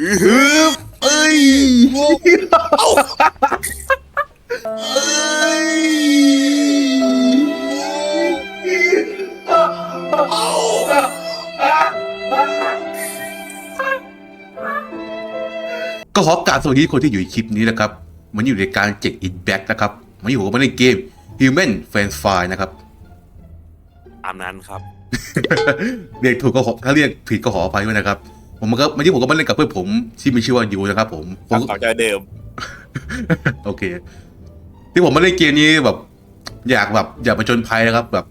ฮึบเอ้ยเอ้าเอ้ยก็ขอกราบสวัสดีคนที่อยู่ในคลิปนี้นะครับ มันอยู่ในการเจ็กอินแบ็กนะครับ มันอยู่กับมันในเกม Human f a n f i นะครับ ตามนั้นครับ เรียกถูกก็ขอถ้าเรียกผิดก็ขออภัยด้วยนะครับ ผมก็เมื่อกี้ผมก็มาเล่นกับเพื่อนผมที่มีชื่อว่ายูนะครับ ผมผมเขาจะเดิม โอเค ที่ผมมาเล่นเกมนี้แบบ อยากแบบอยากมาจนภัยนะครับ แบบ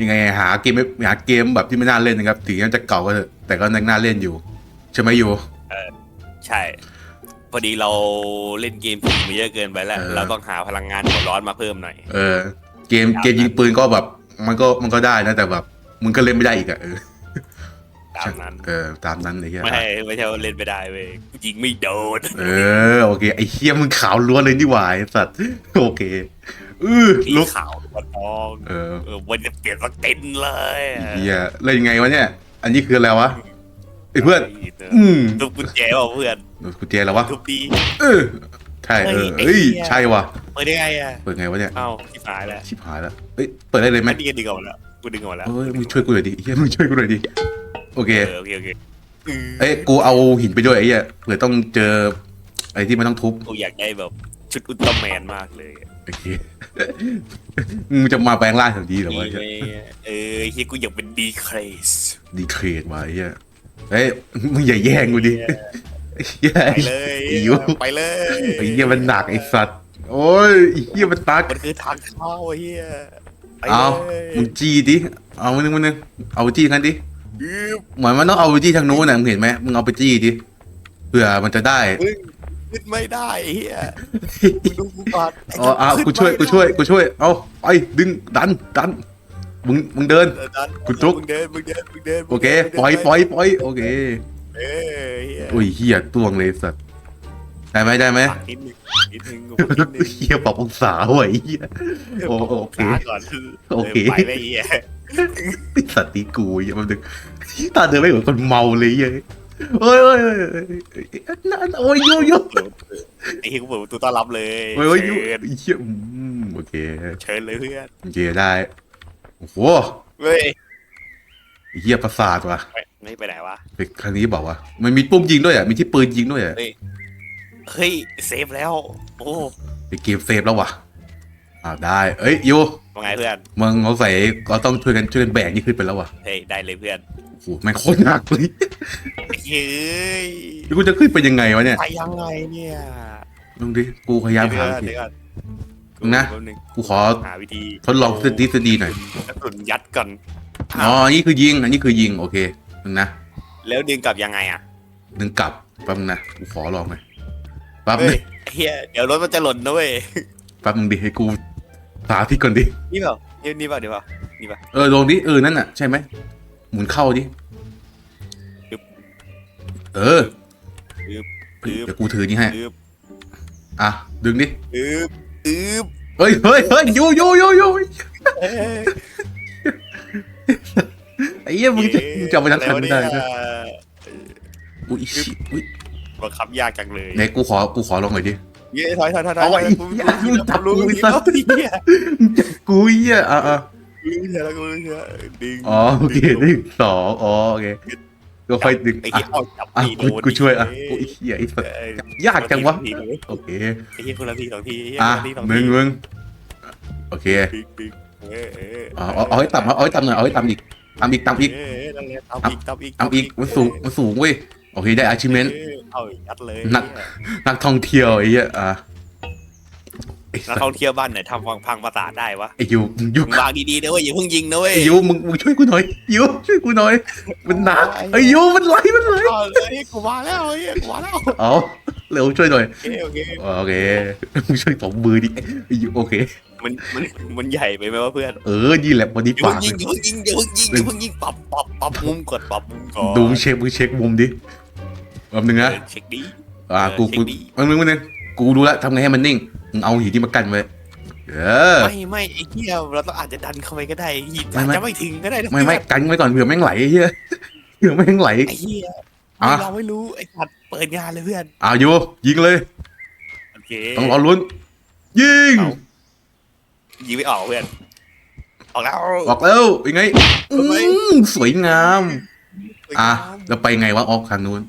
ยังไงหาเกมไม่หาเกมแบบที่ไม่น่าเล่นนะครับถึงจะเก่าก็เถอะแต่ก็ยังน่าเล่นอยู่ใช่ไหมยูใช่ พอดีเราเล่นเกมผีมาเยอะเกินไปแล้วเออเราต้องหาพลังงานหัวร้อนมาเพิ่มหน่อยเออ เกมเกมยิงปืนก็แบบ มันก็มันก็ได้นะแต่แบบมึงก็เล่นไม่ได้อีกอะเออ ตามนั้น เออตามนั้นเลยเฮียไม่ใช่ไม่ใช่ว่าเล่นไม่ได้เว้ยยิงไม่โดน เออโอเคไอ้เฮียมึงขาวล้วนเลยนี่หว่าไอ้สัตว์โอเคเออสีลุกขาววันทองเออเออมันจะเปลี่ยนสเต็นเลยเฮียเล่นยังไงวะเนี่ย อันนี้คืออะไรวะไอ้เพื่อน อืมทุบกุญแจเปล่าเพื่อนกุญแจแล้ววะทุบดีเออใช่เออเฮ้ยเอ้ยไอ้เหี้ยใช่ว่ะเปิดได้ไงอะเปิดไงวะเนี่ยเอ้าที่หายแล้วชิบหายแล้วเอ้ยเปิดได้เลยไหมอันนี้ก็ดึงออกมาแล้วกูดึงออกมาแล้วเอ้ยมึงช่วยกูหน่อยดิเฮียมึงช่วยกูหน่อยดิ โอเค เออโอเคโอเคเอ้ยกูเอาหินไปด้วยไอ้เหี้ยเผื่อต้องเจอไอ้ที่มันต้องทุบกูอยากได้แบบชุดอุลตร้าแมนมากเลยโอเคมึงจะมาแปลงร่างแถวนี้เหรอวะนี่ไงเออเฮียกูอยากเป็นดีเครสดีเทรดมาไอ้เหี้ยเฮ้ยมึงอย่าแย่งกูดิไอ้เหี้ยไปเลยไอ้ยุไปเลยไอ้เหี้ยมันหนักไอ้สัตว์โอ้ยไอ้เหี้ยมันตักมันคือทางเข้าไอ้เฮียไปเอาเลยมึงจี้ดิเอามึงมึงนึงเอาจี้กันดิอืม เหมือนมันต้องเอาไปจี้ทางนู้นนะมึงเห็นไหมมึงเอาไปจี้ดิเผื่อมันจะได้มึงขึ้นไม่ได้ไอ้เฮียมึงดูกูก่อนไอ๋อเอาขึ้นกูช่วยไม่กูช่วยกูช่วยเอาไปดึงดันดันมึงมึงเดินได้ดันกูจุก มึงเดินมึงเดินมึงเดินโอเคมึงดินปล่อยปล่อยปล่อยโอเคเออเฮียโอ้ยเฮียตวงเลยสัตว์ได้ไหมได้ไหมปักนิดนึงนิดนึงกูนิดนึงเฮียปรับองศาว่ะไอ้เฮีย โอโอเคช้าก่อนโอเค ไปเลยไอ้เฮียไอ้สัตว์ตีกูเฮียมันดึงตาเดินไม่เหมือนคนเมาเลยเฮียโอ้ยโอ้ยโอ้ยโอ้ยนั่นโอ้ยโยโย่ไอ้เฮียกูเปิดประตูต้อนรับเลยโอ้ยโยโยเชิญเฮียโอเคเชิญเลยเพื่อนโอเคได้โอ้โหเว้ยไอ้เฮียประสาทว่ะไม่ไปไหนวะไปครั้งนี้บอกว่ามันมีปุ่มยิงด้วยอะมีที่ปืนยิงด้วยอะเฮ้ยเซฟแล้ว โอ้ไอ้เกมเซฟแล้วว่ะ อ่าได้ เอ้ยโยว่าไงเพื่อน มึงเอาใส่เราต้องช่วยกันช่วยกันแบกนี่ขึ้นไปแล้วว่ะเฮ้ยได้เลยเพื่อนโอ้โหแม่งโคตรหนักเลยเฮ้ยแล้วกูจะขึ้นไปยังไงวะเนี่ยไปยังไงเนี่ยลองดิกูพยายามหาเดี๋ยวก่อนนะ แป๊บนึงกูขอหาวิธีทดลองทฤษฎีหน่อยกระสุนยัดก่อน อ๋ออันนี้คือยิงอันนี้คือยิงโอเคนึงนะแล้วดึงกลับยังไงอะนึงกลับแป๊บนึงนะกูขอลองหน่อยแป๊บเฮ้นึยงเฮียเดี๋ยวรถมันจะหล่นนะเว้ยแป๊บนึงดิให้กู สาธิตก่อนดิ นี่เปล่านี่นี่เปล่าเดี๋ยวเปล่านี่เปล่าเออลองดิเออนั่นน่ะใช่ไหมหมุนเข้าดิปึ๊บเออปึ๊บเฮ้ยปึ๊บเดี๋ยวกูถือนี่ให้ อึบอะ ดึงดิ อึบอึบเฮ้ยเฮ้ยเฮ้ยโยโยโยโยเอ้ยไอ้เหี้ยมึงจะมึงจะเอาไปทันทันไม่ได้อะรวะนะเนี่ยอุ้ยชิอุ้ยบังคับยากจังเลยไหนกูขอกูขอลองหน่อยดิ เย้ถอยถอยถอยถอยเอาไว้กูอย่ามึงจับรู้กูไอ้รู้สัแล้วตว์เฮียกูเหี้ยอะอะรู้เฮียแล้วกูรู้เฮียดึงอ๋อโอเคหนึ่งสองอ๋อโอเคก็ค่อยดึงไอ้อะเหี้ยเอาจับอะตีโดกูนกูช่วยอะดิโอ้ยเหี้ยไอ้สัสเออ ยากจังวะคนลทีเลยโอเคไอ้เหี้ยคนละทีสองทีไเหี้ยอะคนละทีสองมึทีงมึงโอเคดึงดึงเออเออเอาเอาเอาให้ต่ำเอาเอาให้ต่ำหน่อยเอาให้ต่ำอีกต่ำอีกต่ำอีกเออนั่นแหละตามอีกตามอีกต่ำอีกมันสูงมันสูงเว้ย โอเคได้ achievement เออเอายัดเลยหนักนักท่องเที่ยวไอ้เหี้ยอะไอ้นักสัสท่องเที่ยวบ้านไหนทำพังพังประสาทได้วะไอ้ยูมึงยูมึงวางดีๆนะเว้ยอย่าเพิ่งยิงนะเว้ยไอ้ยูมึงมึงช่วยกูหน่อยยูช่วยกูหน่อย มันหนักไอ้ยูมันไหลมันไหลเอาเลยกูมาแล้วเฮ้ยกูมาแล้วเอาเร็วช่วยหน่อยโอเคโอเคโอเคมึงช่วยสองมือดิไอ้ยูโอเคมันมันมันใหญ่ไปไหมวะเพื่อนเออนี่แหละวันนี้อย่าปาเพิ่กงยิงอย่าเพิ่งยิงอย่าเพิ่งยิงอย่าเพิ่งยิงปรับปรับปรับมุมก่อนปรับมุมก่อนดูมึงเช็คมึงเช็คมุมดิ แป๊บนึงนะเออเช็คดีอ่าเออกูเช็กูคดิมันมึงมันนึงกูรู้แล้วทำไงให้มันนิ่งมึงเอาหินที่มากันไว้เออไม่ไม่ไอ้เหี้ยเราต้องอาจจะดันเข้าไปก็ได้หินไม่อาจไม่จะไม่ถึงก็ได้นะไม่ไม่กันไว้ก่อนเผื่อแม่งไหลไอ้เหี้ยเผื่อแม่งไหลไอ้เหี้ยอะเราไม่รู้ไอ้สัตว์เปิดงานเลยเพื่อนอายุยิงเลยโอเคต้องรอลุ้นยิงเอายิงไม่ออกเพื่อนออกแล้วออกแล้วยังไงอืทำไมมสวยงามอะแล้วไปไงวะออกทางนู้น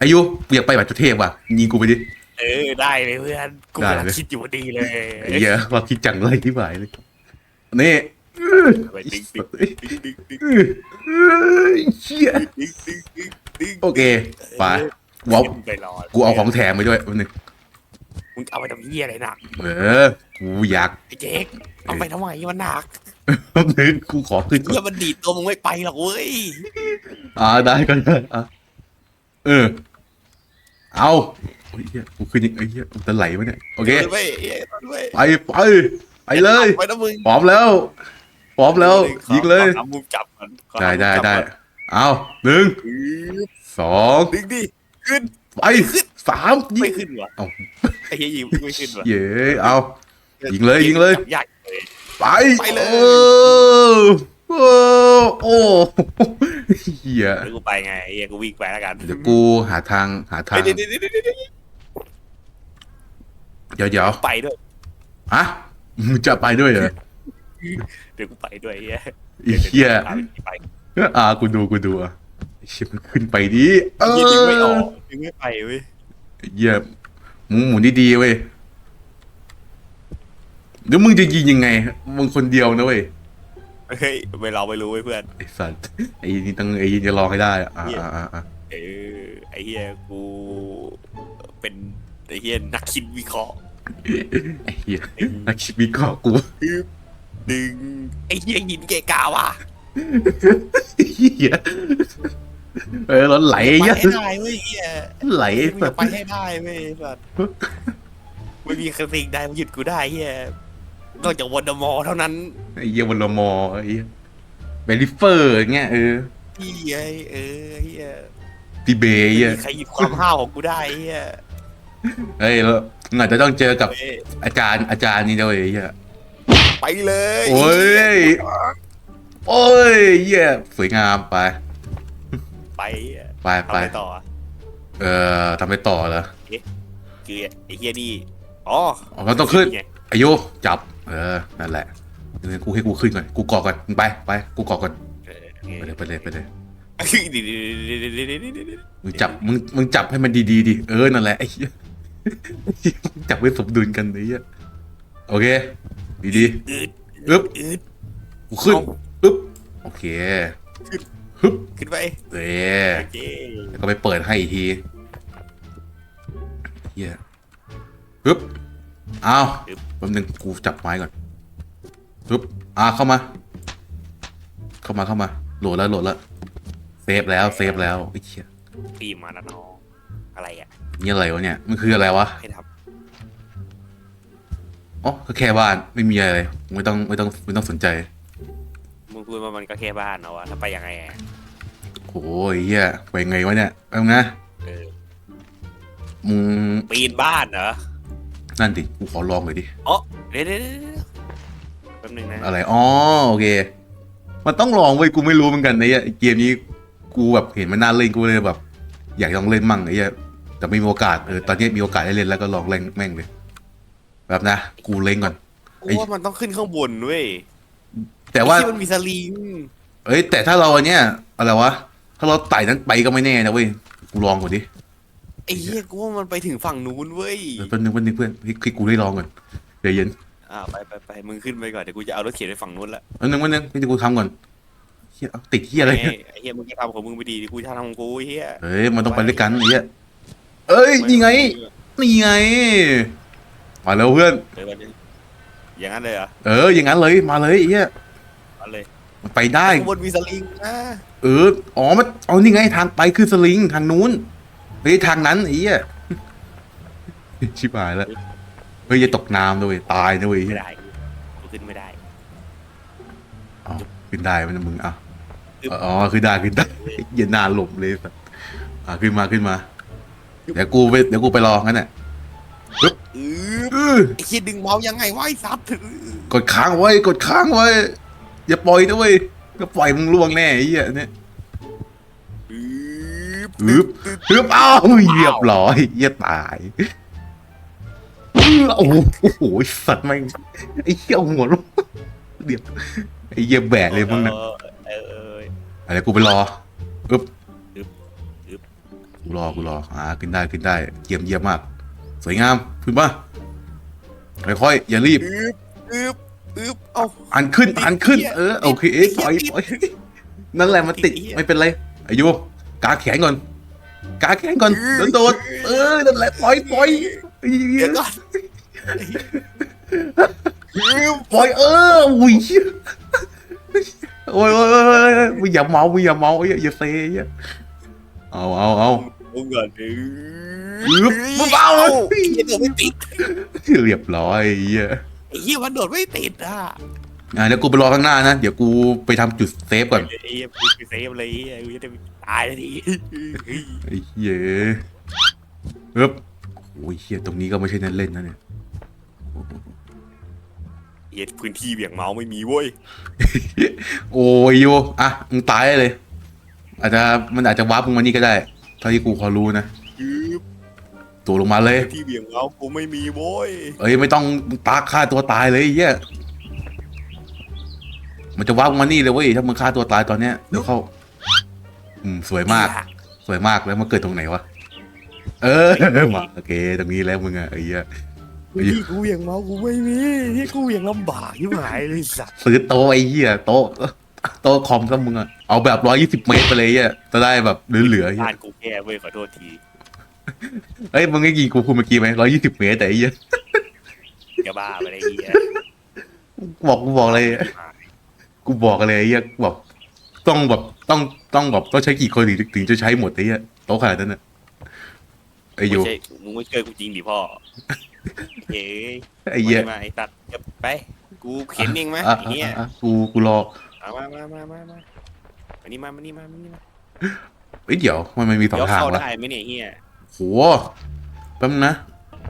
อายุกูอยากไปแบบเทพว่ะยิงกูไปดิ เออได้เลยเพื่อนกูได้กำลังเลย คิดอยู่พอดีเลยไอ้เหี้ยว่าคิดจังเลยที่หมายเลยนี่ไปดึงดึงดึงดึงดึงเอ้ยเชี่ยดึงดึงดึงดึงโอเคไปว้าวขึ้นไปรอกูเอาของแถมไปด้วยวันนึงมึงเอาไปทำเหี้ยอะไรหนักเออกูอยากไอ้เจ๊กเอาไปทำไมมันหนักนึงกูขอขึ้นก่อนแล้วมันดีดตัวมึงไม่ไปหรอกเว้ยอ่าได้ก็ได้อะ เออ เอาโอ้ยเหี้ยกูขึ้นยังไอ้เหี้ยมันจะไหลวะเนี่ยโอเคไปเอ้ยไปไปไปไปเลยไปนะมึงพร้อมแล้วพร้อมแล้วขอยิงเลยขอมุมจับก่อนขอได้ได้มุมจับได้ก่อนเอาหนึ่งอื้อสองดึงดิขึ้นไปสามยิไม่งขึ้นวะเอ้าไอ้เหี้ยยิงไม่ขึ้นวะเย้เอายิงเลยยิงเลยจับยากเลยไปไปเลย โอ้โอ้โอ้เหี้ยแล้วกูไปไงไอ้เหี้ยกูวิ่งไปแล้วกันเดี๋ยวกูหาทางหาทางเดี๋ยวเดี๋ยวเดี๋ยวเดี๋ยวเดี๋ยวเดี๋ยวเดี๋ยวไปด้วย อะมึงจะไปด้วยเหรอ เดี๋ยวกูไปด้วยไอ้เหี้ยไอ้เหี้ยพาไปอ่ากูดูกูดูอะไอ้เชี่ยมันขึ้นไปดิเออ ยิงไม่ออกยิงไม่ไปเว้ยไอ้เหี้ยมึงหมุนดีๆเว้ยเดี๋ยวมึงจะยิงยังไงมึงคนเดียวนะเว้ย เฮ้ยไม่เราไม่รู้เว้ยเพื่อน ไอ้สัตว์ไอ้นี่ต้องไอ้ยิงจะลองให้ได้อะอ่าเหี้ยอ่าอ่าเออไอ้เหี้ยกูเป็นไอ้เหี้ยนักคิดวิเคราะห์ไอ้เหี้ยนักคิดวิเคราะห์กูดึงไอ้เหี้ยหินเกะกะว่ะไอ้เหี้ยเออรถไหลไปเหี้ยให้ได้เว้ยเหี้ยไหลมึงสัจะตว์ไปให้ได้เว้ยสัตว์ไม่มีสิ่งใดมาหยุดกูได้เหี้ย นอกจากวันเดอร์มอร์เท่านั้นไอ้เหี้ยวันละมอไอ้เหี้ยเบลิเฟอร์อย่างเงี้ยเออที่ไอ้เออเหี้ยตีเบย์ไม่เหี้ยมีใครหยิบความห้าวของกูได้เหี้ยเฮ้ยแล้วมึงอาจจะต้องเจอกับเว้ยอาจารย์อาจารย์นี่ด้วยไอ้เหี้ยไปเลยโอ้ยโอ้ยเหี้ยสวยงามไปไปเหี้ยไปทำไปไปต่อเอ่อทำไปต่อเหรอคือไอ้เฮียนี่อ๋ออ๋อมันต้องขึ้นไงอายุจับ เออ นั่นแหละเดี๋ยวกูให้กูขึ้นก่อน กูเกาะก่อนมึงไป ไป กูเกาะก่อนเออไปเลย ไปเลย ไปเลยเดี๋ยวๆๆๆๆๆมึงจับ มึง มึงจับให้มันดีๆดิ เออ นั่นแหละไอ้เหี้ยมึงจับให้สมดุลกันไอ้เหี้ยโอเค ดีอืดๆอึ๊บอืดกูขึ้นอึ๊บ โอเคฮึบขึ้นไปเอ้โอเคแล้วก็ไปเปิดให้อีกทีเฮียฮึบอ้าว แป๊บนึงกูจับไม้ก่อนฮึบอ่าเข้ามา เข้ามาเข้ามา โหลดแล้วโหลดแล้วเซฟแล้วเซฟแล้วไอ้เหี้ยปีมาแล้วน้องอะไรอะนี่อะไรวะเนี่ยมันคืออะไรวะให้ทอ๋อก็แค่บ้านไม่มีอะไรไม่ต้องไม่ต้องไม่ต้องสนใจำมึงพูดว่ามันก็แค่บ้านเนาะวะถ้าไปยังไงอะโอ้ยเฮียไปไงวะเนี่ยเอาไงเออมึงปีนบ้านเหรอ นั่นดิ กูขอลองเลยดิ อ๋อเดี๋ยวเดี๋ยวเดี๋ยวแป๊บนึงนะอะไร อ๋อ โอเค มันต้องลองเว้ย กูไม่รู้เหมือนกันไอ้เหี้ยไอ้เกมนี้ กูแบบเห็นมันน่าเล่น กูเลยแบบ อยากลองเล่นมั่งไอ้เหี้ยแต่ไม่มีโอกาส เออ ตอนนี้มีโอกาสได้เล่นแล้วก็ลองเล่นแม่งเลย แบบนะ กูเล่นก่อน กูว่ามันต้องขึ้นข้างบนเว้ยแต่ว่าไอ้ที่มันมีสลิงเอ้ยแต่ถ้าเราอันเนี้ยอะไรวะ ถ้าเราไต่นั้นไปก็ไม่แน่นะเว้ย กูลองก่อนดิ ไอ้เหี้ยกูว่ามันไปถึงฝั่งนู้นเว้ยเออแป๊บนึงแป๊บนึงเพื่อนให้ให้กูได้ลองก่อนเดี๋ยวเย็นอ่าไปไปไปมึงขึ้นไปก่อนเดี๋ยวกูจะเอารถเข็นไปฝั่งนู้นละแป๊บนึงแป๊บนึงให้กูทำก่อนเฮียเอาติดเฮียอะไรเนี่ยไอ้เหี้ยมึงจะทำของมึงไปดีดิกูจะทำของกูไอ้เหี้ยเอ้ยมันต้องไปด้วยกันไอ้เหี้ยเอ้ยนี่ไงนี่ไงมาแล้วเพื่อนเดี๋ยววันนี้อย่างนั้นเลยเหรอเอออย่างนั้นเลยมาเลยไอ้เหี้ยเอาเลยมันไปได้ข้างบนมีสลิงนะเอออ๋อมันอ๋อนี่ไงทางไปคือสลิงทางนู้นเฮ้ยทางนั้นไอ้เหี้ยชิบหายแล้วเฮ้ยอย่าตกน้ำด้วยตายนะเว้ยไม่ได้กูขึ้นไม่ได้อ๋อขึ้นได้มันมึงอะอึ๊บอ๋อขึ้นได้ขึ้นได้อย่าหนาหลบเลยสัสอะขึ้นมาขึ้นมา เดี๋ยวกูไปเดี๋ยวกูไปรองั้นน่ะอืออื้อไอ้คิดดึงเมาส์ยังไงวะไอ้ซับถือกดค้างไว้กดค้างไว้อย่าปล่อยนะเว้ยก็ปล่อยมึงล่วงแน่ไอ้เหี้ยเนี่ย อืออึบอึบเอ้าเรียบร้อยเหี้ยตายโอ้โหโอ้โหสัตว์แม่งไอ้เหี้ยหัวลงเดี๋ยวไอ้เหี้ยแบะเลยมึงนะเออเออเอออะไรกูไปรออึบอึบอึบกูรอกูรออ่าขึ้นได้ขึ้นได้เยี่ยมเยี่ยมมาก สวยงามขึ้นมาค่อยๆอย่ารีบอึบอึบอึบเอ้าอันขึ้นติดอันขึ้นเหี้ยเออโอเคเอ้ยปล่อยติดปล่อยนั่นแหละมันติดติดเหี้ยไม่เป็นไรอายุ กาแขนก่อน กาแขนก่อนอืโดอนโดดเออนั่นแหละปล่อยปล่อยไอ้เหี้เดี๋ยยวก่อนอึบปล่อยเอออุ้ยเหี้ยโอ้ยโอ้ยโอ้ยโอ้ยมึงอย่าเมามึงอย่าเมาไอ้เหี้ยอย่าเซไอ้เหี้ยเอาเอาเอามึงก่อนอึอึ๊บมึงเอาไอ้เหี้ยโดดไม่ติดเรียบร้อยไอ้เหี้ยไอ้เหี้ยมันโดดไม่ติดอะอะเดี๋ยวกูไปรอข้างหน้านะ เดี๋ยวกูไปทำจุดเซฟก่อนไอ้เหี้ยกูเซฟเลยไอ้เหี้ยกูจะได้ ตายทีไอ้เหี้ยเอ๊บโอ้ยเหี้ยตรงนี้ก็ไม่ใช่นั่นเล่นนะเนี่ยเหี้ยพื้นที่เบี่ยงเมาส์ไม่มีเว้ย โอ้ยโยอะมึงตายเลย อาจจะมันอาจจะวาร์ปมึงมานี่ก็ได้เท่าที่กูพอรู้นะตัวลงมาเลยพื้นที่เบี่ยงเมาส์กูไม่มีโว้ย เอ้ยไม่ต้องตาฆ่าตัวตายเลยเหี้ยมันจะวาร์ปมึงมานี่เลยเว้ยถ้ามึงฆ่าตัวตายตอนเนี้ยเดี๋ยวเข้า อืมสวยมาก สวยมากแล้วมาเกิดตรงไหนวะ เออมาโอเค ตรงนี้แล้วมึงอะไอ้เหี้ยพื้นที่กูเบี่ยงเมาส์กูไม่มีที่กูเบี่ยงลำบากยิ่งหายเลยสัตว์ซื้อโต๊ะไอ้เหี้ยโต๊ะโต๊ะคอมก็มึงอะเอาแบบร้อยยี่สิบเมตรไปเลยไอ้เหี้ยจะได้แบบเหลือๆไอ้เหี้บ้ายนกูแก้เว้ยขอโทษทีเอ้ยมึงไอ้กี่กูพูดเมื่อกี้ไหมร้อยยี่สิบเมตรแต่ไอ้เหี้ยจะบ้าไปเลยไอ้เหี้ยบอกกูบอกเลยกูบอกเลยไอ้เหี้ยบอกต้องแบบ ต้องต้องแบบต้องใช้กี่คนถึงถึงจะใช้หมดไอ้เหี้ยโต๊ะขนาดนั้นน่ะไอ้ยูไม่ใช่มึงไม่เชื่อกูจริงดิพ่อเฮ้ยไอ้เหี้ยมาไอ้ตัดเดี๋ยวไปกูเข็นเองไหมอะไอ้เหี้ยอะอะกูกูรอเอามามามามามามานี่มามานี่มามานี่มาเอ้ยเดี๋ยวมันไม่มีสองเดี๋ยวทางเข้าวะได้ไหมเนี่ยไอ้เหี้ยโหแป๊บนึงนะ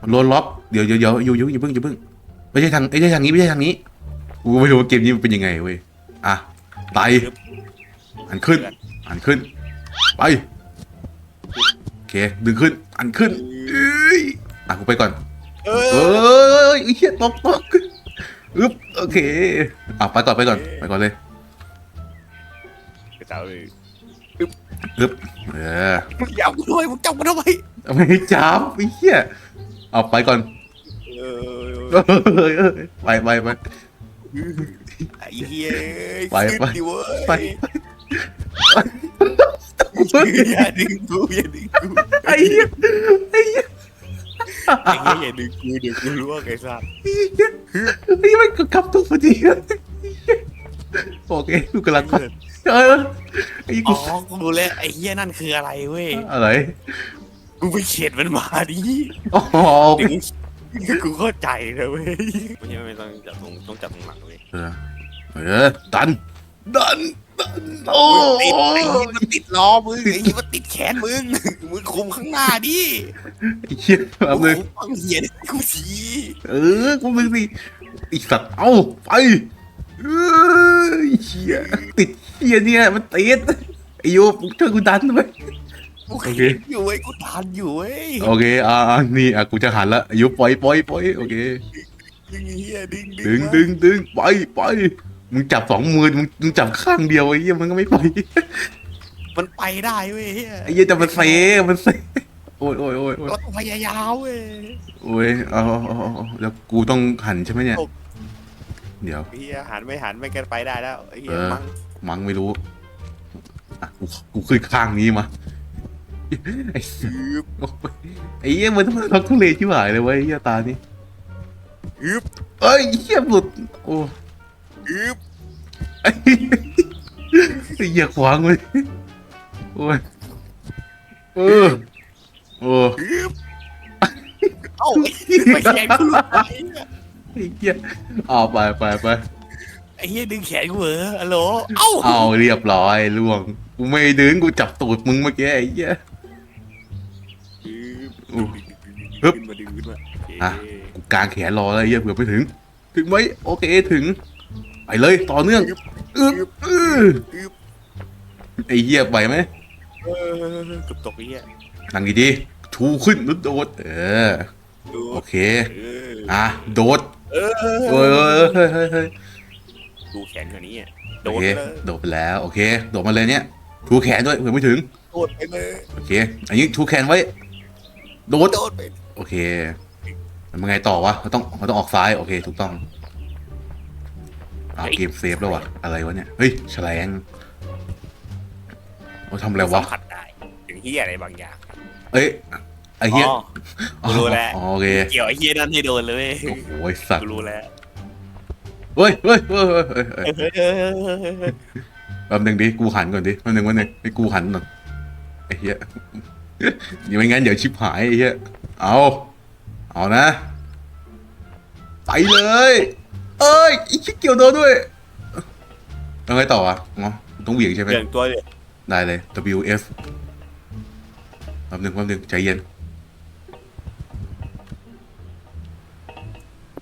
โลนล็อกเดี๋ยวเดี๋ยวเดี๋ยวอยู่อยู่อย่าเพิ่งอย่าเพิ่งไม่ใช่ทางไม่ใช่ทางนี้ไม่ใช่ทางนี้กูก็ไม่รู้ว่าเกมนี้มันเป็นยังไงเว้ยอะไต อันขึ้น อันขึ้น ไป โอเค ดึงขึ้น อันขึ้นเอ้ยอะกูไปก่อน เอ้ยอ้เหี้ยตกตกอึ๊บโอเค อะไปก่อนไปก่อนไปก่อนเลยกระเจ้าเลยอึ๊บเออมึงจับกูด้วยมึงจับกูทำไมไม่ให้จับไอ้เหี้ยเอาไปก่อนเออเอ้ยเอ้ยไปไปไปไอ้เหี้ยไปไปไป อย่าดึงกูอย่าดึงกูไอ้เหี้ยไอ้เหี้ยไอ้เหี้ยอย่าดึงกูเดี๋ยวกูรู้ว่าไอ้สัตว์ไอ้เหี้ยไอ้เหี้ยมันกลับตัวพอดีโอเคกูกำลังไปเออไอ้อ๋กูอกูรู้แล้วไอ้เหี้ยนั่นคืออะไรเว้ยอะไรมึงไปเขียนมันมาดิอ๋อโอเคเดี๋ยวกูเข้าใจนะเว้ยไม่ใช่ไม่ต้องจับตรงต้องจับตรงหลังเว้ยเออเออดันดันดัน โอ้ติดไอ้เหี้ยมันติดล้อมึงไอ้เหี้ยมันติดแขนมึงมึงคุมข้างหน้าดิไอ้เหี้ยแป๊บนึงคุมฟังเหี้ยกูสีเออกูมึงสิไอีสัตว์เอ้าไปเออไอ้เหี้ยติดเหี้ยเนี่ยมันติดไอ้โยมึงช่วยกูดันด้วยกูโอเคเข็นอยู่เว้ยกูทันอยู่เว้ยโอเคอ่าอ่านี่อะกูจะหันละไอ้โยปล่อยปล่อยปล่อยโอเคดึงเหี้ยดึงดึงดึงดึงไปไป มึงจับสองมือมึงมึงจับข้างเดียวไอ้เหี้ยมันก็ไม่ไปมันไปได้เว้ยเหี้ยไอ้เหี้ยจะมันเซมันเซโอ้ยโอ้ยโอ้ยโอ้ยเราต้องพยายามเว้ยโอ้ยเอาเอาเอาเอาแล้วกูต้องหันใช่ไหมเนี่ย เดี๋ยวเหี้ยหันไม่หันไม่กันไปได้แล้วไอ้เหี้ยเออ มั้งมั้งไม่รู้อะกูกูขึ้นข้างนี้มาไอ้ฮึบโอ้ยไอ้เหี้ยมันต้องรักทุเรศชิบหายเลยเว้ยไอ้เหี้ยตานี่ฮึบเอ้ยไอ้เหี้ยหลุดโอ้ ฮึบไอ้ไอ้เหี้ยขวางเลยโอ้ยเออโอ้ฮึบเอ้าไอ้เหี้ยไปแขนกูหลุดไปไอ้เหี้ยเอาไปไปไปไอ้เหี้ยดึงแขนกูเหรอฮัลโหลเอ้าเอาเรียบร้อยล่วงกูไม่ดึงกูจับตูดมึงเมื่อกี้ไอ้เหี้ยฮึบฮึดึบงขึ้นมาดึงขึ้นมาอะโอเคกูกางแขนรอแล้วไอ้เหี้ยเผื่อไปถึง ถึงไหมโอเคถึง ไปเลยต่อเนื่องอึ๊บอื้อฮึบไอ้เหี้ยไปไหมเออเกือบตกไอ้เหี้ยนั่งดีๆชูขึ้นนุดโดดเออดูโอเคเอออะโดดเออเฮ้ยเฮ้ยเฮ้ยเฮ้ยดูแขนกว่านี้อะโดโอนเคเลยโดดไปแล้วโอเคโดดมาเลยเนี่ยชูแขนด้วยเผื่อไม่ถึงโดดไปเลยโอเคอันนี้ชูแขนไว้ โดด โดดไปโอเคมันไงต่อวะเราต้องเราต้องออกซ้าย โอเค ถูกต้อง อ่าเกมเซฟแล้ววะอะไรวะเนี่ย เฮ้ยแฉลงเราทำอะไรวะสัมผัสได้ถึงเหี้ยอะไรบางอย่าง เอ้ยไอ้เหี้ยอ๋อกูรู้แล้วอ๋อโอเคเกี่ยวไอ้เหี้ยนั่นให้โดนเลยเว้ยโอ้โหไอ้สัตกูว์รู้แล้วเฮ้ยเฮ้ยเฮ้ยเฮ้ยเฮ้ยเฮ้ยเฮ้ยเฮ้ยเฮ้ยเฮ้ยเฮ้ยแป๊บหนึงดิกูหันก่อนดิแป๊บหนึงแป๊บหนึงให้กูหันก่อนไอ้เหี้ยอย่าไม่งั้นเดี๋ยวชิบหายไอ้เหี้ยเอาเอานะไปเลย เอ้ยไอ้ชิเกี่ยวโดนด้วยแล้วไงต่ออะอ๋อต้องเหวี่ยงใช่ไหมเบี่ยงตัวเลยได้เลย W F แป๊บหนึงแป๊บหนึงใจเย็น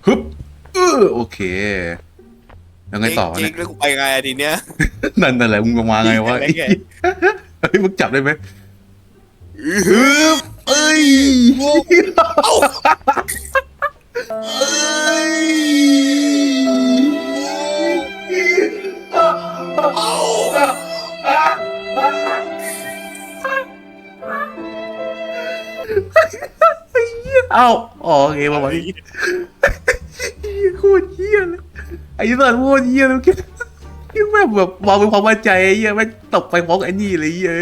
ฮึบเออโอเคแล้วไงต่อวะจริเนี่งยๆแล้วกูไปไงอะทีเนี้ยนั่นนั่นแหละมึงมาไงวะอะไรไงเฮ้ยมึงจับได้ไหมฮึบเอ้ย เอ้ย เอ้าอ๋อโอเคมาไว้โคตรเหี้ยเลยไอ้สัตว์โคตรเหี้ยเลยยังแบบแบบวางเป็นความมั่นใจไอ้เหี้ยแม่งตบไปพร้อมไอ้นี่เลยไอ้เหี้ย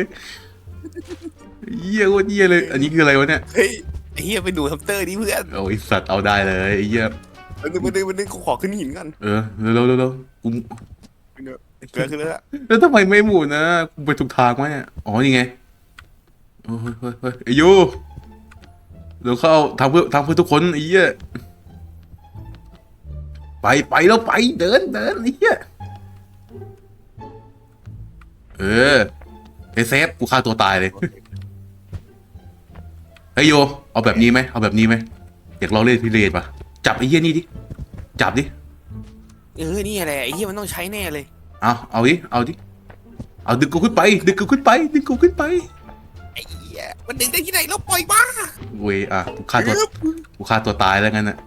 เหี้ยโคตรเหี้ยเลย อันนี้คืออะไรวะเนี่ย เฮ้ย ไอ้เหี้ยไปดูฮัมสเตอร์นี่เพื่อนโอ้ยสัตว์เอาได้เลยไอ้เหี้ยมันนึงมันนึงมันนึงกูขอขึ้นหินกันเออเร็วเร็วเร็วกูเกลือขึ้นแล้วแล้วทำไมไม่หมุนนะกูไปถูกทางไหมเนี่ยอ๋อนี่ไงโอ้ยเฮ้ยเฮ้ยไอ้ยูเดี๋ยวเข้าทำเพื่อทำเพื่อทุกคนไอ้เหี้ยไปไปแล้วไปเดินเดินไอ้เหี้ยเออไอ้เซฟกูฆ่าตัวตายเลย เฮ้ยโย เอาแบบนี้ไหมเอาแบบนี้ไหมอยากลองเล่นพิเรนปะจับไอ้เหี้ยนี่ดิ จับดิ เออนี่แหละไอ้เหี้ยมันต้องใช้แน่เลย เอาเอาดิ เอาดิ เอาดึงกูขึ้นไป ดึงกูขึ้นไป ดึงกูขึ้นไป ไอ้เหี้ยมันดึงได้ที่ไหนแล้วปล่อยบ้าเวยอะกูฆ่าตัวกูฆ่าตัวตายแล้วงั้นน่ะ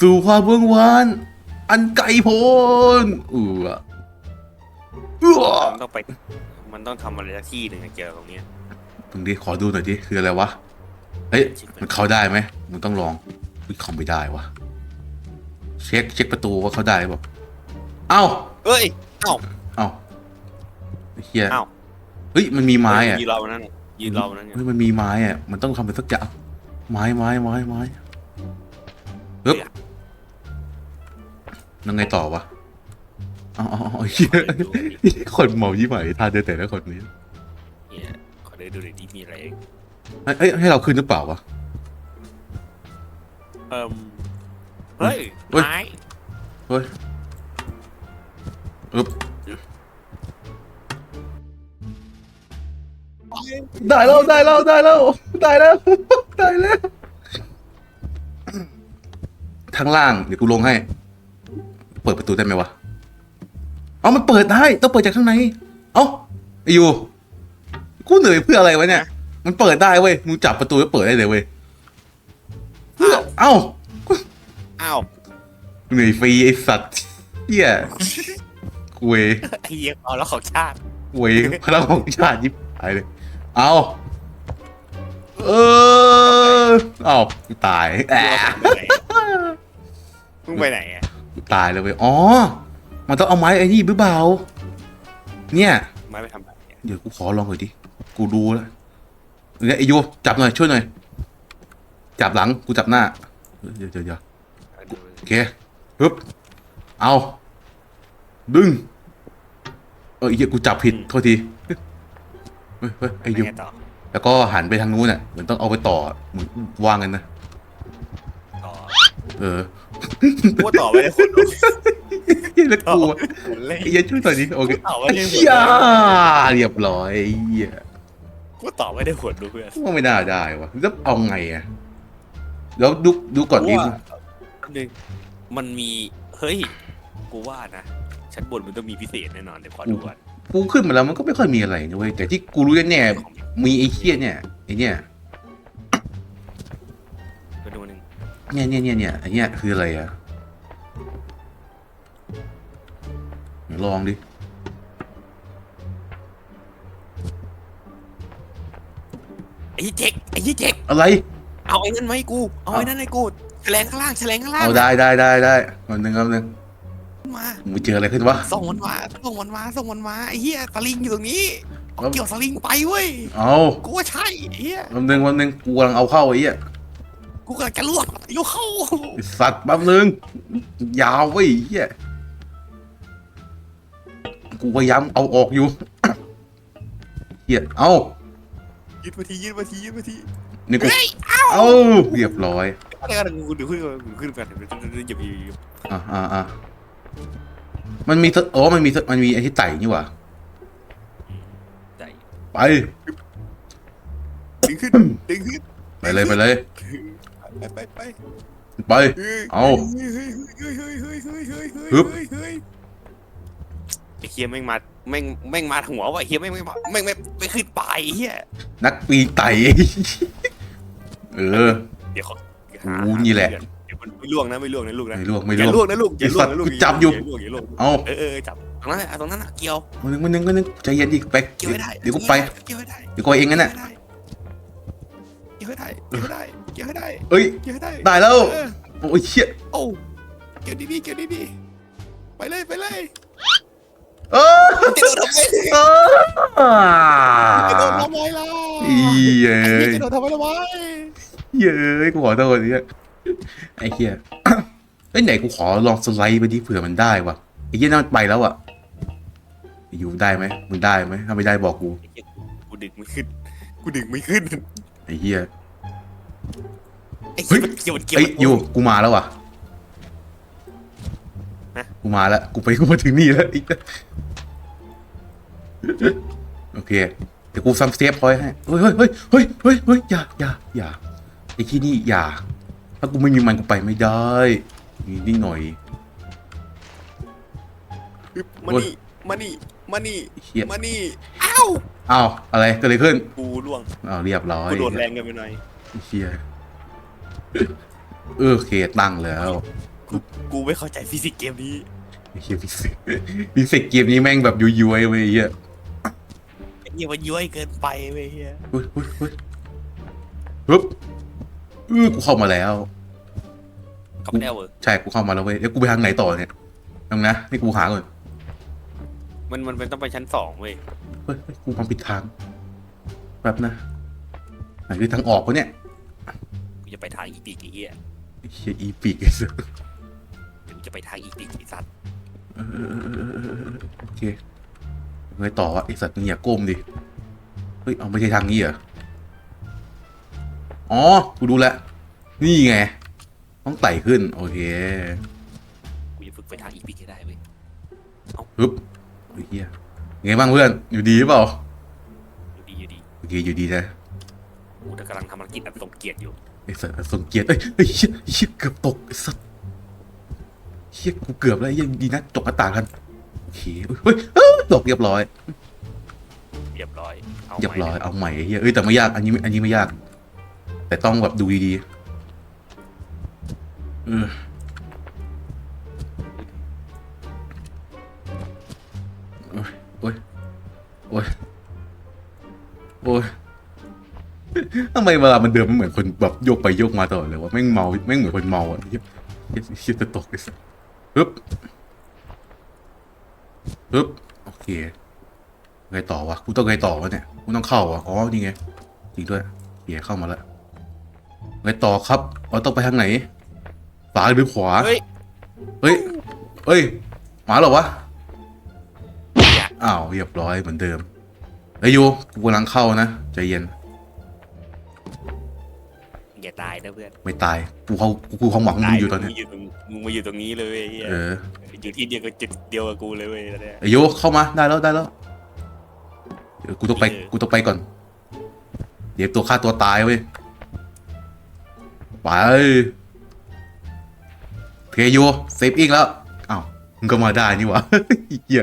สู่ความเบื้องวานอันไกลโพ้นอืออะอื้อมันต้องไป มันต้องทำอะไรสักที่หนึ่งอะเกี่ยวกับตรงเนี้ย ตรงนี้ขอดูหน่อยดิคืออะไรวะเฮ้ยมันเข้าได้ไหมมึงต้องลองอุ๊ยเข้าไม่ได้วะเช็คเช็คประตูว่าเข้าได้ป่ะเอ้าเอ้ยเอ้าเอ้าไอ้เฮียเอ้าเฮ้ยมันมีไม้อะยืนรอมันนั่นน่ะยืนรอมันนั่นไงเฮ้ยมันมีไม้อะมันต้องทำเป็นสักอย่างไม้ไม้ไม้ไม้ฮึบยังไงต่อวะเอ๋อาเอาเฮียคนเมายี่ไหมทานเดินแต่ละคนนี้เนี่ย ขอเดินดูหน่อยดิมีอะไรเอ้ยเอ้ยให้เราขึ้นหรือเปล่าวะ เอิ่มเฮ้ยเฮ้ย ไม้เฮ้ยอึบได้แล้วได้แล้วได้แล้วได้แล้วได้แล้วทางล่างเดี๋ยวกูลงให้ เปิดประตูได้ไหมวะ เอามันเปิดได้ ต้องเปิดจากข้างใน เอ้าไอยู กูเหนื่อยเพื่ออะไรวะเนี่ย มันเปิดได้เว้ย มึงจับประตูแล้วเปิดได้เลยเว้ยเพื่อเอ้า อ้าวเหนื่อยฟรีไอสัตว์เฮียเวยไอ้เหี้ยเอาแล้วของชาติเวยพลังของชาติยิบหายเลย เอาเออเอากูตายแอะมึงไปไหนอะกูตายเลยเว้ย อ๋อ มันต้องเอาไม้ไอ้นี่หรือเปล่าเนี่ย ไม้ไปทำอะไรเนี่ยเดี๋ยวกูขอลองหน่อยดิ กูดูแล้วเนี่ยไอ้ยูจับหน่อยช่วยหน่อย จับหลังกูจับหน้า เดี๋ยวเดี๋ยวเดี๋ยวเอาดูโอเคปึ๊บเอา ดึง เออไอ้เหี้ยกูจับผิดโทษทีเฮ้ยเฮ้ยไอ้ยูไงต่อแล้วก็หันไปทางนู้นน่ะเหมือนต้องเอาไปต่อเหมือนว่างกันนะ ต่อเออกูว่าต่อไม่ได้ผลเหี้ยแล้วกูอะเลยไอ้เหี้ยช่วยหน่อยดิโอเคกูต่อไม่ได้ผลเหี้ยเรียบร้อยไอ้เหี้ย กูต่อไม่ได้ผลดูเพื่อนว่าไม่น่าได้วะแล้วเอาไงอะแล้วดูดูก่อนดิว่าหนึ่งมันมี เฮ้ย กูว่านะชั้นบนมันต้องมีพิเศษแน่นอนเดี๋ยวขอดูก่อนกูขึ้นมาแล้วมันก็ไม่ค่อยมีอะไรนะเว้ยแต่ที่กูรู้แน่ๆมีไอ้เคี้ยเนี่ยไอ้เนี่ยไปดูหนึ่งเนี่ยเนี่ยเนี่ยเนี่ยไอ้เนี่ยคืออะไรอะไหนลองดิ ไอ้เจ๊กไอ้เจ๊กอะไร เอาไอ้นั่นมาให้กู เอาไอ้นั่นให้กูแฉลงข้างล่างแฉลงข้างล่างเอาได้ได้ได้ได้วันหนึ่งวันหนึ่งมามึงเจออะไรขึ้นวะ ส่งมันมาส่งมันมาส่งมันมาไอ้เหี้ยสลิงอยู่ตรงนี้เอาแล้วเกี่ยวสลิงไปเว้ยเอากูว่าใช่ไอ้เหี้ยวันหนึ่งวันหนึ่งกูกำลังเอาเข้าไอ้เหี้ยกูกำลังจะลวกยกเข้าไอ้สัตว์แป๊บนึงยาวเว้ยไอ้เหี้ยกูพยายามเอาออกอยู่ เหี้ยเอา ยืดมาทียืดมาทียืดมาทีนึกว่เอ้าเรียบร้อยอะไรกันกูเดี๋ขึ้นขึ้นกันเดี๋ยวเหหยีบอ่าอ่าอ่ามันมีโอ้มันมีมันมีไอ้ที่ไต่นี่หว่าไต่ไปดึงขึ้นดึงขึ้นไปเลยไปเลยไปไปไปเอาฮึบ อ้เฮียแม่งมาแม่งแม่งมาหัวว่ะเฮียแม่งไม่มาแม่งไม่ไม่ขึ้นไปเฮียนักปีนไต่ เออ เดี๋ยวเขาโอ้นี่แหละเดี๋ยวมันไม่ล่วงนะไม่ล่วงนะลูกนะไม่ล่วงไม่อย่าล่ล่ววงงนะลูกอย่าล่วงนะลูกไอ้สัตว์กูจับอยู่าล่วงอย่าล่วงเอาเออเออจับตรงนั้นแหละตรงนั้นน่ะเกี่ยววันหนึ่งวันหนึ่งวันหนึ่งใจเย็นอีกไปเกี่ยวให้ได้เดี๋ยวกูไปเกี่ยวให้ได้เดี๋ยวกูไปเองงั้นน่ะเกี่ยวให้ได้เกี่ยวให้ได้เกี่ยวให้ได้เอ้ยเกี่ยวให้ได้ได้แล้วเออโอ้ยเชี่ยโอ้เกี่ยวดีๆเกี่ยวดีๆไปเลยไปเลย เออจะโดนทำไมเออจะโดนทำไมล่ะอีเย้ไอ้เหี้ยยจะโดนทำไมล่ะวะเย้ยกูขอโทษเนี่ยไอ้เหี้ยเอ้ยไหนกูขอลองสไลด์ไปดิเผื่อมันได้วะไอ้เหี้ยนั่นมันไปแล้วอะอยู่ได้ไหมมึงได้ไหมถ้าไม่ได้บอกกูกูดึงไม่ขึ้นกูดึงไม่ขึ้นไอ้เหี้ยไอ้เหี้ยมันเกี่ยวมันเกี่ยวเอ้ยอยู่กูมาแล้วว่ะ ฮะ กูมาแล้วกูไปกูมาถึงนี่แล้วไอ้เหี้ยโอเคเดี๋ยวกูซัมเซฟพอยให้เฮ้ยเฮ้ยเฮ้ยเฮ้ยเฮ้ยเฮ้ยอย่าอย่าอย่าไอ้ที่นี่อย่า ถ้ากูไม่มีมันกูไปไม่ได้มีนิดหน่อยมานี่มานี่มานี่ไอ้เหี้ย มานี่อ้าวอ้าวอะไรเกิดอะไรขึ้นกูล่วงอ้าวเรียบร้อย กูโดนแรงเกันไปหน่อยไอ้เหี้ยเออโอเคตั้งแล้ว กูไม่เข้าใจฟิสิกส์เกมนี้ไอ้เหี้ยฟิสิกส์ฟิสิกส์เกมนี้แม่งแบบยุยๆเว้ยไอ้เหี้ยไอ้เหี้ยมันย้อยเกินไปเว้ยเฮียเฮ้ยเฮ้ยเฮ้ยปึ๊บเออกูเข้ามาแล้วกลับไม่ได้เว้ยใช่กูเข้ามาแล้วเว้ยแล้วกูไปทางไหนต่อเนี่ยทางนะนี่กูหาก่อนมันมันเป็นต้องไปชั้นสองเว้ยเฮ้ยเฮ้ยกูมาผิดทางแป๊บนะไหนคือทางออกวะเนี่ยกูจะไปทางอีปีกไอ้เหี้ยไอ้เหี้ยอีปีกไอ้สัสเดี๋ยวกู จะไปทางอีกไอ้สัตว์เออเออเออเออเออโอเคไงต่อวะไอสัตว์มึงอย่าก้มดิ เฮ้ย เอาไม่ใช่ทางนี้เหรอ อ๋อ กูดูแลวนี่ไง ต้องไต่ขึ้น โอเคกูจะฝึกไปทางอีกให้ได้เว้ยปึ๊บไอ้เหี้ยไงบ้างเพื่อน อยู่ดีหรือเปล่า อยู่ดีอยู่ดีโอเค อยู่ดีนะ กูกำลังทำภารกิจอันสมเกียรติอยู่ไอ้สัตว์สมเกียรติเอ้ยเอ้ยเหี้ยเหี้ยเกือบตกไอ้สัตว์ เหี้ยกูเกือบแล้วยังดีนะตกหน้าต่างกันโอเคเฮ้ยเอ้ยตกเรียบร้อยเรียบร้อยเอาเรียบร้อยใหม่เอาใหม่ไอ้เหี้ยเอ้ยแต่ไม่ยากอันนี้อันนี้ไม่ยาก แต่ต้องแบบดูดีๆเออโอ้ยโอ้ยโอ้ยทำไมเวลามันเดินมันเหมือนคนแบบโยกไปโยกมาตลอดเลยวะแม่งเมาแม่งเหมือนคนเมาอะเหี้ยเหี้ยเหี้ยจะตกเลยสัส ปึ๊บปึ๊บโอเคไงต่อวะกูต้องไงต่อวะเนี่ยกูต้องเข้าวะอ๋อนี่ไงจริงด้วยเหี้ยเข้ามาแล้วไงต่อครับเราต้องไปทางไหนซ้ายหรือขวาเฮ้ยเฮ้ยเฮ้ยมาเหรอวะอยากอ้าวเรียบร้อยเหมือนเดิมไอ้ยยูกูกำลังเข้านะใจเย็น อย่าตายนะเพื่อนไม่ตายกูเขากูความหวังมึงอยู่ตอนเนี้ยมึงอยู่ตรงมึงมาอยู่ตรงนี้เลยเว้ยเหี้ยเอออยู่ที่เดียวกับจุดเดียวกับกูเลยเว้ยตอนเนี้ยไอ้ยูเข้ามาได้แล้วได้แล้วเดี๋ยวกูต้องไปเออกูต้องไปก่อน เดี๋ยวตัวฆ่าตัวตายเว้ยไปโอเคยูเซฟอิงแล้วอ้าวมึงก็มาได้นี่หวะเหี้ย